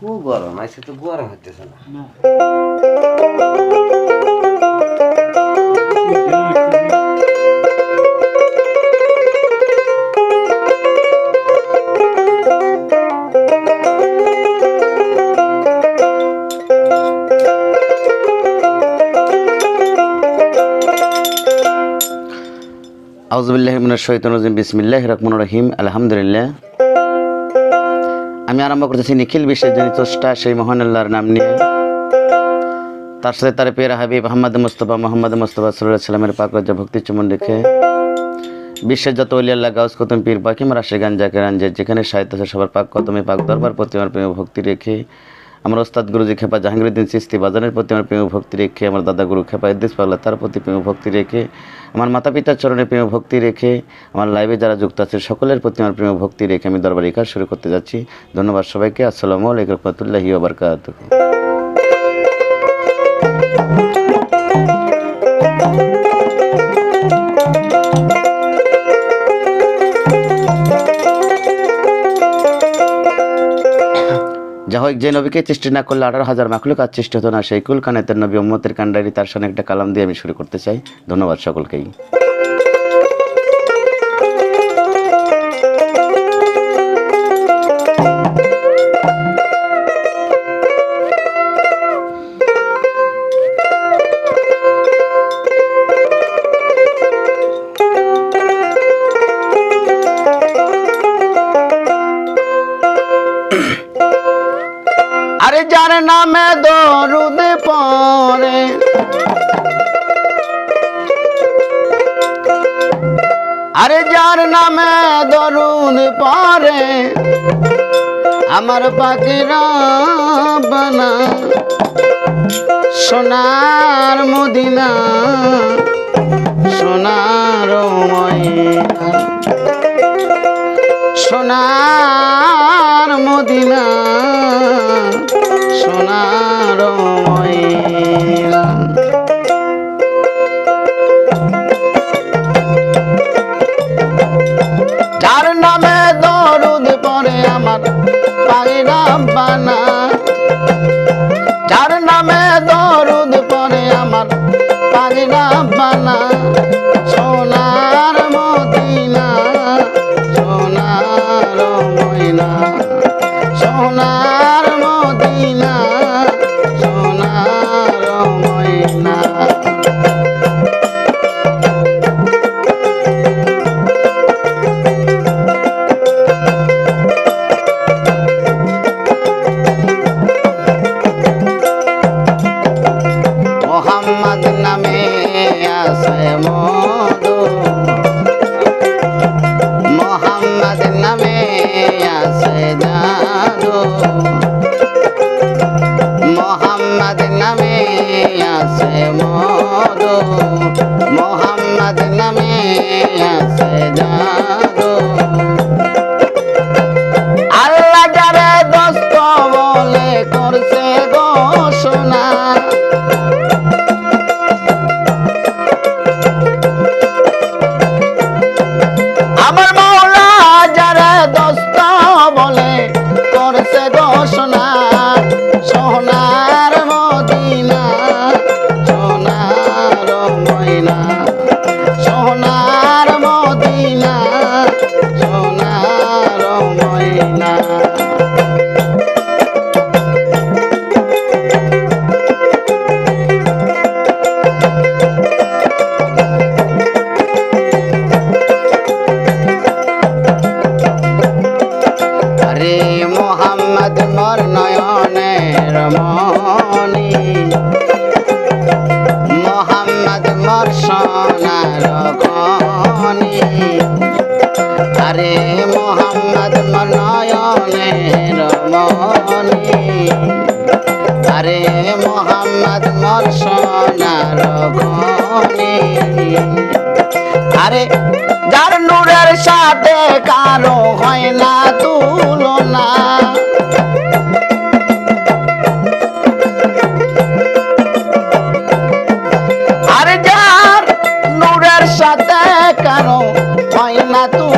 খুব গরম আজকে তো গরম হইতেছে না। না। আউজবিল্লাহিমিনার শৈতন রাজিম। বিসমিল্লাহ রহমান রহিম। আলহামদুলিল্লাহ। আমি আরম্ভ করতেছি নিখিল বিশ্বের জনিত স্রষ্টা, সেই মোহন আল্লাহর নাম নিয়ে। তার সাথে তার পেয়ারা হাবিব মোহাম্মদ মুস্তফা মোহাম্মদ মুস্তফা সাল্লাহ সাল্লামের পাকরাজ্য ভক্তি চুমন রেখে বিশ্বের যত অলি আল্লাহ, গাউস কতম, পীর পাকিম রাশিগান জাকের যে যেখানে সাহিত্য সবার পাক কতমে পাক দরবার, প্রতিমার প্রেম ভক্তি রেখে আমার ওস্তাদ গুরুজি খেপা জাহাঙ্গীরুদ্দিন চিস্তি বাজানের প্রতি আমার প্রেম ভক্তি রেখে, আমার দাদা গুরু খেপা ইদ্দিস পাগলা তার প্রতি প্রেম ভক্তি রেখে, আমার মাতা পিতার চরণে প্রেম ভক্তি রেখে, আমার লাইভে যারা যুক্ত আছে সকলের প্রতি আমার প্রেম ভক্তি রেখে আমি দরবারি কাজ শুরু করতে যাচ্ছি। ধন্যবাদ সবাইকে। আসসালামু আলাইকুম রহমতুল্লাহি ওবরকাত যা হোক যে নবীকে সৃষ্টি না করলে আঠারো হাজার মাকলুক আর সৃষ্টি হতো না। সেই কুল কানেতের নবী উম্মতের কান্ডারি তার সঙ্গে একটা কালাম দিয়ে আমি শুরু করতে চাই। ধন্যবাদ সকলকেই। যার নামে দরুদ পরে আরে যার নামে দরুদ পরে আমার পাখিরা বানা, সোনার মদিনা, সোনার ময়না, সোনার মদিনা। সোনার ময়না যার নামে দরুদ পরে আমার পায়রা বানা নামে আছে মধু। মোহাম্মদ নামে আছে জাদু। মোহাম্মদ নামে আছে মধু। মোহাম্মদ নামে আছে জাদু। মোহাম্মদ মোর নয়নের মনি আরে মোহাম্মদ মোর সোনার খনি আরে, যার নূরের সাথে কারও হয় না তুলনা। আরে, যার নূরের সাথে কারও হয় না তুলনা।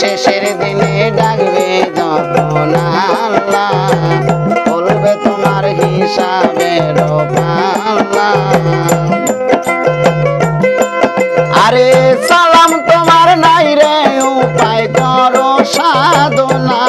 শেষের দিনে ডাকবে যখন আল্লাহ। বলবে তোমার হিসাবের পাল্লা। আরে সালাম তোমার নাই রে, উপায় করো সাধনা।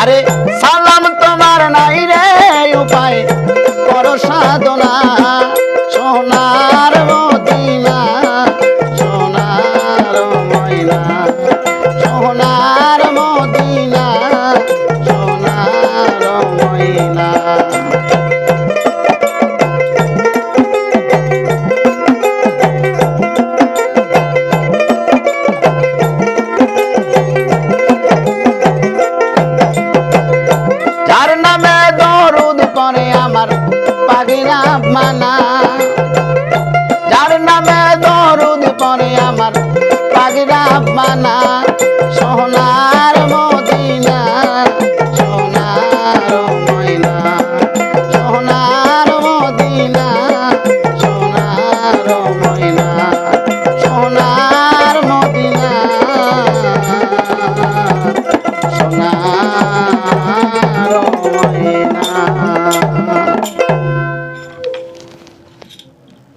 আরে সালাম তোমার নাই রে, উপায় করো সাধনা। সোনার মদিনা সোনার ময়না সোনার মদিনা দরুদ করে আমার পাগিরা মানা পাগিরা